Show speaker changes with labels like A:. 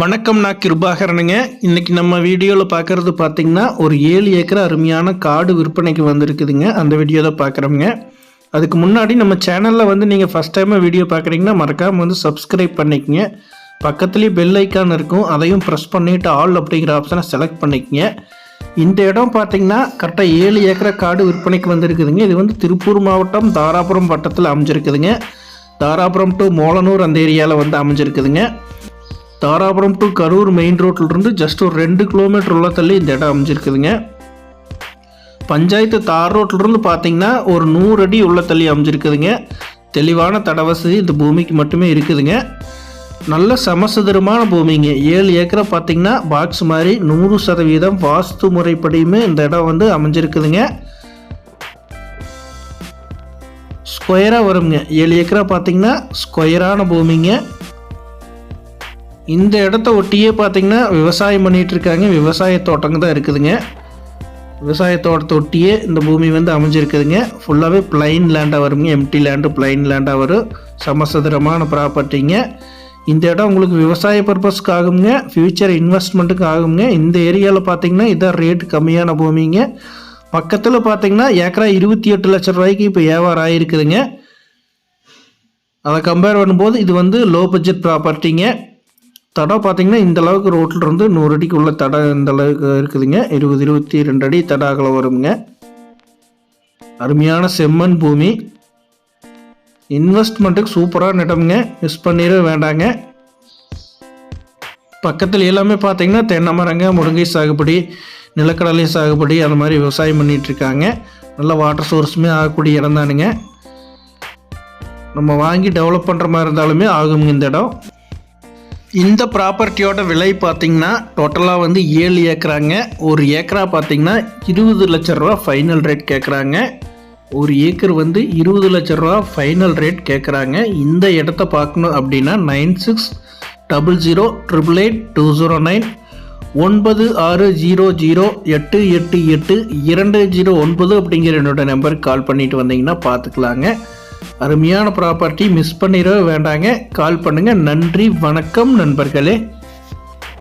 A: வணக்கம் நான் கிருபாகரனுங்க. இன்னைக்கு நம்ம வீடியோவில் பார்க்குறது பார்த்தீங்கன்னா ஒரு ஏழு ஏக்கர் அருமையான காடு விற்பனைக்கு வந்திருக்குதுங்க. அந்த வீடியோ தான் பார்க்குறோங்க அதுக்கு முன்னாடி நம்ம சேனலில் வந்து நீங்கள் ஃபஸ்ட் டைமாக வீடியோ பார்க்குறீங்கன்னா மறக்காமல் வந்து சப்ஸ்கிரைப் பண்ணிக்கங்க. பக்கத்துலேயே பெல் ஐக்கான் இருக்கும். அதையும் ப்ரெஸ் பண்ணிவிட்டு ஆல் அப்படிங்கிற ஆப்ஷனை செலக்ட் பண்ணிக்கங்க. இந்த இடம் பார்த்திங்கன்னா கரெக்டாக ஏழு ஏக்கரை காடு விற்பனைக்கு வந்திருக்குதுங்க. இது வந்து திருப்பூர் மாவட்டம் தாராபுரம் வட்டத்தில் அமைஞ்சிருக்குதுங்க. தாராபுரம் டு மோலனூர் அந்த ஏரியாவில் வந்து அமைஞ்சிருக்குதுங்க. தாராபுரம் டு கரூர் மெயின் ரோட்லேருந்து ஜஸ்ட் ஒரு ரெண்டு கிலோமீட்டர் உள்ள தள்ளி இந்த இடம் அமைஞ்சிருக்குதுங்க. பஞ்சாயத்து தார் ரோட்லேருந்து பார்த்தீங்கன்னா ஒரு நூறு அடி உள்ள தள்ளி அமைஞ்சிருக்குதுங்க. தெளிவான தடவசதி இந்த பூமிக்கு மட்டுமே இருக்குதுங்க. நல்ல சமசதுரமான பூமிங்க. ஏழு ஏக்கரை பார்த்திங்கன்னா பாக்ஸ் மாதிரி நூறு சதவீதம் வாஸ்து முறைப்படியுமே இந்த இடம் வந்து அமைஞ்சிருக்குதுங்க. ஸ்கொயராக வருங்க ஏழு ஏக்கரா பார்த்திங்கன்னா ஸ்கொயரான பூமிங்க. இந்த இடத்த ஒட்டியே பார்த்தீங்கன்னா விவசாயம் பண்ணிகிட்டு இருக்காங்க. விவசாய தோட்டங்க தான் இருக்குதுங்க. விவசாய தோட்டத்தை ஒட்டியே இந்த பூமி வந்து அமைஞ்சிருக்குதுங்க. ஃபுல்லாகவே பிளைன் லேண்டாக வருங்க. எம்டி லேண்டு பிளைன் லேண்டாக வரும். சமசதுரமான ப்ராப்பர்ட்டிங்க இந்த இடம் உங்களுக்கு விவசாய பர்பஸ்க்கு ஆகுங்க. ஃப்யூச்சர் இன்வெஸ்ட்மெண்ட்டுக்கு ஆகுங்க. இந்த ஏரியாவில் பார்த்தீங்கன்னா இதான் ரேட் கம்மியான பூமிங்க. பக்கத்தில் பார்த்தீங்கன்னா ஏக்கரா இருபத்தி எட்டு லட்சம் ரூபாய்க்கு இப்போ வியாபாரம் ஆகிருக்குதுங்க அதை கம்பேர் பண்ணும்போது இது வந்து லோ பட்ஜெட் ப்ராப்பர்ட்டிங்க தடம் பார்த்தீங்கன்னா இந்த அளவுக்கு ரோட்டில் இருந்து நூறு அடிக்கு உள்ள தடை இந்த அளவுக்கு இருக்குதுங்க. இருபது இருபத்தி ரெண்டு அடி தட அகலம் வருங்க. அருமையான செம்மண் பூமி. இன்வெஸ்ட்மெண்ட்டுக்கு சூப்பரான இடம்ங்க மிஸ் பண்ணிட வேண்டாங்க. பக்கத்தில் எல்லாமே பார்த்தீங்கன்னா தென்னை மரங்க முருங்கை சாகுபடி நிலக்கடலை சாகுபடி அந்த மாதிரி விவசாயம் பண்ணிகிட்ருக்காங்க நல்ல வாட்டர் சோர்ஸுமே ஆகக்கூடிய இடம் தானுங்க. நம்ம வாங்கி டெவலப் பண்ணுற மாதிரி இருந்தாலுமே ஆகுங்க இந்த இடம். இந்த ப்ராப்பர்ட்டியோட விலை பார்த்தீங்கன்னா டோட்டலாக வந்து ஏழு ஏக்கராங்க. ஒரு ஏக்கரா பார்த்தீங்கன்னா இருபது லட்ச ரூபா ஃபைனல் ரேட் கேட்குறாங்க ஒரு ஏக்கர் வந்து இருபது லட்ச ரூபா ஃபைனல் ரேட் கேட்குறாங்க இந்த இடத்த பார்க்கணும் அப்படின்னா nine six double zero triple eight two zero nine ஒன்பது ஆறு ஜீரோ ஜீரோ எட்டு எட்டு எட்டு இரண்டு ஜீரோ ஒன்பது அப்படிங்கிற என்னோட நம்பருக்கு கால் பண்ணிட்டு வந்தீங்கன்னா பார்த்துக்கலாங்க. அருமையான ப்ராப்பர்ட்டி மிஸ் பண்ணிடவே வேண்டாங்க. கால் பண்ணுங்கள் நன்றி வணக்கம் நண்பர்களே.